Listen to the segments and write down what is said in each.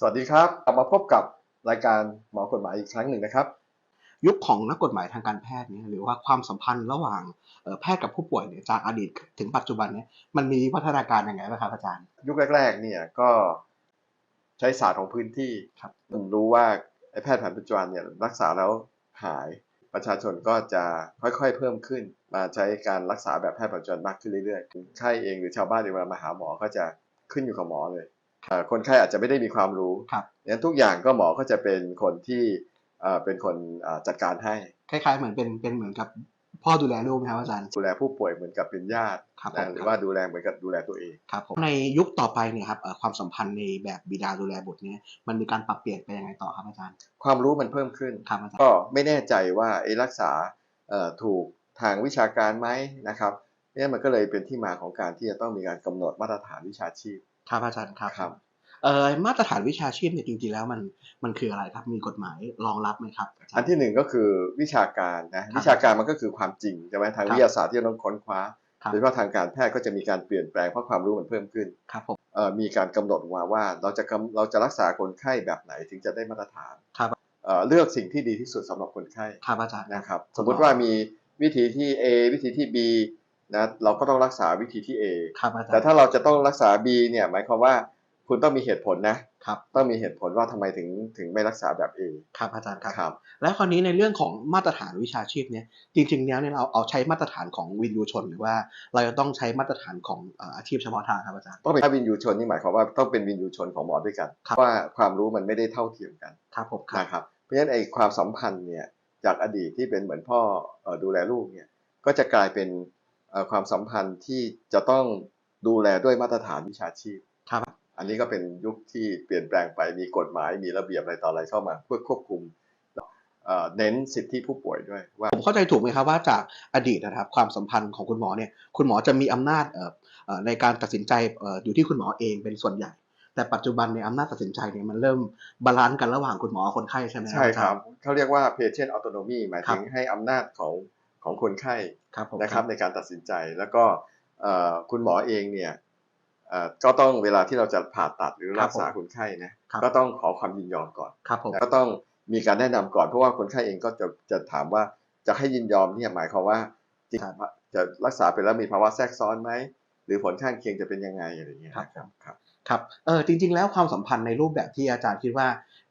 สวัสดีครับกลับมาพบกับรายการหมอกฎหมายอีกครั้งหนึ่งนะครับ ยุคของนักกฎหมายทางการแพทย์เนี่ยหรือว่าความสัมพันธ์ระหว่างเอ่อแพทย์กับผู้ป่วยเนี่ยจากอดีตถึงปัจจุบันเนี่ยมันมีพัฒนาการยังไงบ้างครับอาจารย์ ยุคแรก ๆ เนี่ยก็ใช้ศาสตร์ของพื้นที่ครับผมรู้ว่าไอ้แพทย์แผนปัจจุบันเนี่ยรักษาแล้วหายประชาชนก็จะค่อยๆเพิ่มขึ้น มาใช้การรักษาแบบแพทย์ปัจจุบันมากขึ้นเรื่อยๆคนไข้เองหรือชาวบ้านเองเวลามาหาหมอก็จะขึ้นอยู่กับหมอเลยเอ่อ คนไข้อาจจะไม่ได้มีความรู้ครับงั้นทุกอย่างก็หมอก็จะเป็นคนที่เอ่อเป็นคนเอ่อจัดการให้ คล้าย ๆ เหมือนเป็นเป็นเหมือนกับพ่อดูแลลูกนะครับอาจารย์ดูแลผู้ป่วยเหมือนกับเป็นญาติครับนะผมหรือว่าดูแลเหมือนกับดูแลตัวเองครับผมในยุคต่อไปเนี่ยครับเอ่อความสัมพันธ์ในแบบบิดาดูแลบุตรเนี่ยมันมีการปรับเปลี่ยนไปยังไงต่อครับอาจารย์ ความรู้มันเพิ่มขึ้นครับอาจารย์ก็ไม่แน่ใจว่าไอ้รักษาเอ่อถูกทางวิชาการไหมนะครับเนี่ยมันก็เลยเป็นที่มาของการที่จะต้องมีการกำหนดมาตรฐานวิชาชีพ ครับอาจารย์ครับครับเอ่อมาตรฐานวิชาชีพเนี่ยจริงๆแล้วมันมันคืออะไรครับมีกฎหมายรองรับไหมครับาจารย์อันที่หนึ่งก็คือวิชาการนะครับวิชาการมันก็คือความจริงใช่ไหมทางครับวิทยาศาสตร์ที่เราต้องค้นคว้าครับโดยเฉพาะทางการแพทย์ก็จะมีการเปลี่ยนแปลงเพราะความรู้มันเพิ่มขึ้นครับผมเอ่อมีการกำหนดมาว่าเราจะกำเราจะรักษาคนไข้แบบไหนถึงจะได้มาตรฐานครับเอ่อเลือกสิ่งที่ดีที่สุดสำหรับคนไข้ครับอาจารย์นะครับ สมมุติว่ามีวิธีที่ A วิธีที่ B นะเราก็ต้องรักษาวิธีที่ A ครับอาจารย์แต่ถ้าเราจะต้องรักษา B เนี่ยหมายความว่าคุณต้องมีเหตุผลนะครับต้องมีเหตุผลว่าทำไมถึงถึงไม่รักษาแบบ A ครับอาจารย์ครับครับ แล้วคราวนี้ในเรื่องของมาตรฐานวิชาชีพเนี่ยจริงๆแล้วเนี่ยเราเอาใช้มาตรฐานของวินยูชน หรือว่าเราจะต้องใช้มาตรฐานของเอ่ออาชีพเฉพาะทางครับอาจารย์ต้องเป็นถ้าวินยูชนนี่หมายความว่าต้องเป็นวินยูชนของหมอด้วยกันครับว่าความรู้มันไม่ได้เท่าเทียมกันครับผมครับนะครับเพราะฉะนั้นไอ้ความสัมพันธ์เนี่ยจากอดีตที่เป็นเหมือนพ่อเอ่อดูแลลูกเนี่ยก็จะกลายเป็นเอ่อ ความสัมพันธ์ที่จะต้องดูแลด้วยมาตรฐานวิชาชีพครับ อันนี้ก็เป็นยุคที่เปลี่ยนแปลงไปมีกฎหมายมีระเบียบอะไรต่ออะไรเข้ามาเพื่อควบคุมเอ่อเน้นสิทธิผู้ป่วยด้วยว่าผมเข้าใจถูกไหมครับว่าจากอดีตนะครับความสัมพันธ์ของคุณหมอเนี่ยคุณหมอจะมีอำนาจเอ่อเอ่อในการตัดสินใจเอ่ออยู่ที่คุณหมอเองเป็นส่วนใหญ่ แต่ปัจจุบันเนี่ยอำนาจตัดสินใจเนี่ยมันเริ่มบาลานซ์กันระหว่างคุณหมอกับคนไข้ใช่ไหมใช่ครับอาจาย์เขาเรียกว่า patient autonomy หมายถึงให้อำนาจของ ของคนไข้ครับผมนะครับในการตัดสินใจ แล้วก็เอ่อคุณหมอเองเนี่ยเอ่อก็ต้องเวลาที่เราจะผ่าตัดหรือรักษาคนไข้นะครับก็ต้องขอความยินยอมก่อนครับผมก็ต้องมีการแนะนำก่อนเพราะว่าคนไข้เองก็จะจะถามว่าจะให้ยินยอมเนี่ยหมายความว่าจริงจะรักษาไปแล้วมีภาวะแทรกซ้อนไหมหรือผลข้างเคียงจะเป็นยังไงอะไรอย่างเงี้ยนะครับครับ ครับเออจริง ๆ แล้วความสัมพันธ์ในรูปแบบที่อาจารย์คิดว่า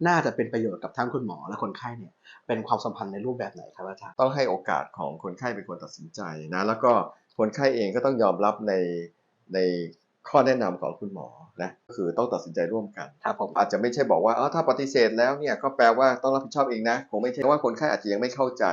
น่าจะเป็นประโยชน์กับทั้งคุณหมอและคนไข้เนี่ยเป็นความสัมพันธ์ในรูปแบบไหนครับอาจารย์ต้องให้โอกาสของคนไข้เป็นคนตัดสินใจนะแล้วก็คนไข้เองก็ต้องยอมรับในในข้อแนะนำของคุณหมอนะก็คือต้องตัดสินใจร่วมกันครับผมอาจจะไม่ใช่บอกว่าอ๋อถ้าปฏิเสธแล้วเนี่ยก็แปลว่าต้องรับผิดชอบเองนะคงไม่ใช่เพราะว่าคนไข้อาจจะยังไม่เข้าใจ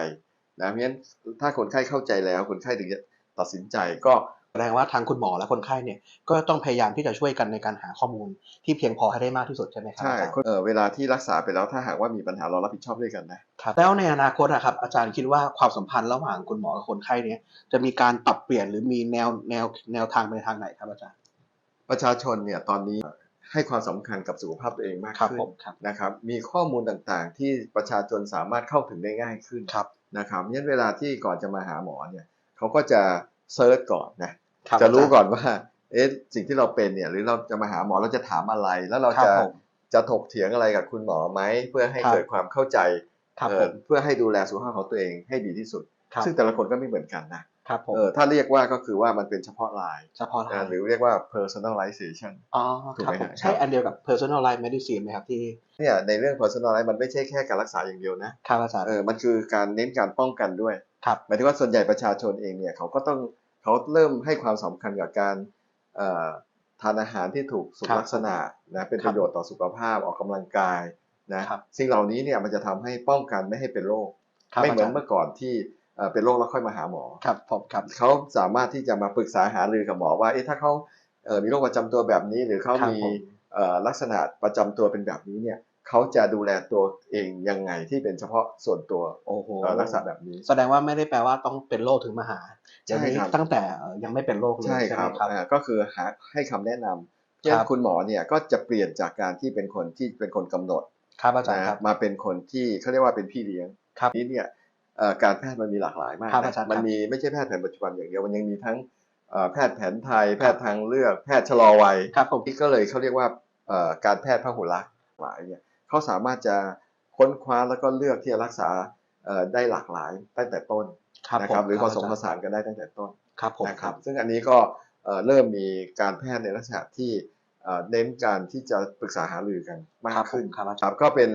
นะเพราะฉะนั้นถ้าคนไข้เข้าใจแล้ว คนไข้ถึงจะตัดสินใจก็ แสดงว่าทางคุณหมอและคนไข้เนี่ยก็ต้องพยายามที่จะช่วยกันในการหาข้อมูลที่เพียงพอให้ได้มากที่สุดใช่ไหมครับใช่อาจารย์เออเวลาที่รักษาไปแล้วถ้าหากว่ามีปัญหาเรารับผิดชอบด้วยกันนะครับแล้วในอนาคตอะครับอาจารย์คิดว่าความสัมพันธ์ระหว่างคุณหมอกับคนไข้เนี่ยจะมีการปรับเปลี่ยนหรือมีแนวแนวแนวทางไปทางไหนครับอาจารย์ ประชาชนเนี่ยตอนนี้ให้ความสำคัญกับสุขภาพตัวเองมากครับขึ้ผนมครับนะครับมีข้อมูลต่างๆ ที่ประชาชนสามารถเข้าถึงได้ง่ายขึ้นครับนะครับงั้นเวลาที่ก่อนจะมาหาหมอเนี่ยเขาก็จะเซิร์ชก่อนนะครับ จะรู้อาจารย์ก่อนว่า เอ๊ะสิ่งที่เราเป็นเนี่ย หรือเราจะมาหาหมอเราจะถามอะไร แล้วเราครับจะผมจะถกเถียงอะไรกับคุณหมอไหมเพื่อให้ครับเกิดความเข้าใจครับเอ่ผอมเพื่อให้ดูแลสุขภาพของตัวเองให้ดีที่สุดครับซึ่งแต่ละคนก็ไม่เหมือนกันนะครับผมเออถ้าเรียกว่าก็คือว่ามันเป็นเฉพาะรายเฉพาะทานะงหรือเรียกว่า personalization อ๋อถูกครับไหมผมฮะใช่อันเดียวกับ personalized medicine ไหมครับที่เนี่ยในเรื่อง personalize มันไม่ใช่แค่การรักษาอย่างเดียวนะครับอาจารย์เออมันคือการเน้นการป้องกันด้วยครับหมายถึงว่าส่วนใหญ่ประชาชนเองเนี่ยเขาก็ต้อง เขาเริ่มให้ความสำคัญกับการเอ่อทานอาหารที่ถูกสุขครับลักษณะนะเป็นครัปบระโยชน์ต่อสุขภาพออกกำลังกายนะครับสิ่งเหล่านี้เนี่ยมันจะทำให้ป้องกันไม่ให้เป็นโรคครับไม่เหมือนอาจารย์เมื่อก่อนที่เอ่อเป็นโรคแล้วค่อยมาหาหมอครับผมครับเขาสามารถที่จะมาปรึกษาหารือกับหมอว่าเอ๊ะถ้าเขาเอ่อมีโรคประจำตัวแบบนี้ หรือเขาครับมีผมเอ่อลักษณะประจำตัวเป็นแบบนี้เนี่ย เขาจะดูแลตัวเองยังไงที่เป็นเฉพาะส่วนตัวโอ้โหเอ่อลักษณะแบบนี้ แสดงว่าไม่ได้แปลว่าต้องเป็นโรคถึงมาหาใช่เดี๋ยวนี้ครับตั้งแต่เอ่อยังไม่เป็นโรคเลยใช่ใช่คไหรัมบครับอ่าก็คือหาให้คำแนะนำครับเช่นคุณหมอเนี่ยก็จะเปลี่ยนจากการที่เป็นคนที่เป็นคนกำหนดครับอาจารย์นะครับมาเป็นคนที่เขาเรียกว่าเป็นพี่เลี้ยงครับนี้เนี่ยเอ่อการแพทย์มันมีหลากหลายมากครับนะอาจารย์มันครับมีไม่ใช่แพทย์แผนปัจจุบันอย่างเดียวมันยังมีทั้งเอ่อแพทย์แผนไทย แพทย์ทางเลือก แพทย์ชะลอวัยครับผมที่ก็เลยเขาเรียกว่าเอ่อการแพทย์พหุรักษ์หลายเนี่ย เขาสามารถจะค้นคว้าแล้วก็เลือกที่จะรักษาเอ่อได้หลากหลายตั้งแต่ต้นครับนะผมครับหรือผสมคผบสานกันได้ตั้งแต่ต้นครับผมนะคครัรับบซึ่งอันนี้ก็เอ่อเริ่มมีการแพทย์ในลักษณะที่เอ่อเน้นการที่จะปรึกษาหารือกันมากครับผมขึ้นครับอาจารย์ครับก็เป็น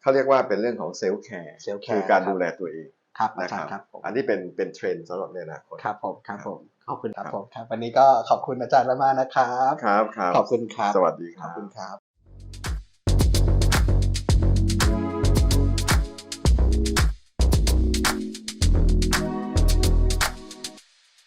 เขาเรียกว่าเป็นเรื่องของเซลฟ์แคร์ self care คือการครับดูแลตัวเองครับอานะคจารรับย์ครับผมอันนี้เป็นเป็นเทรนด์สำหรับในอนาคตครับผมครับผมขอบคุณครับครับผมครับวันนี้ก็ขอบคุณอาจารย์มากๆนะครับครับครับขอบคุณครับ สวัสดีคขรัอบบคุณครับ Thank you.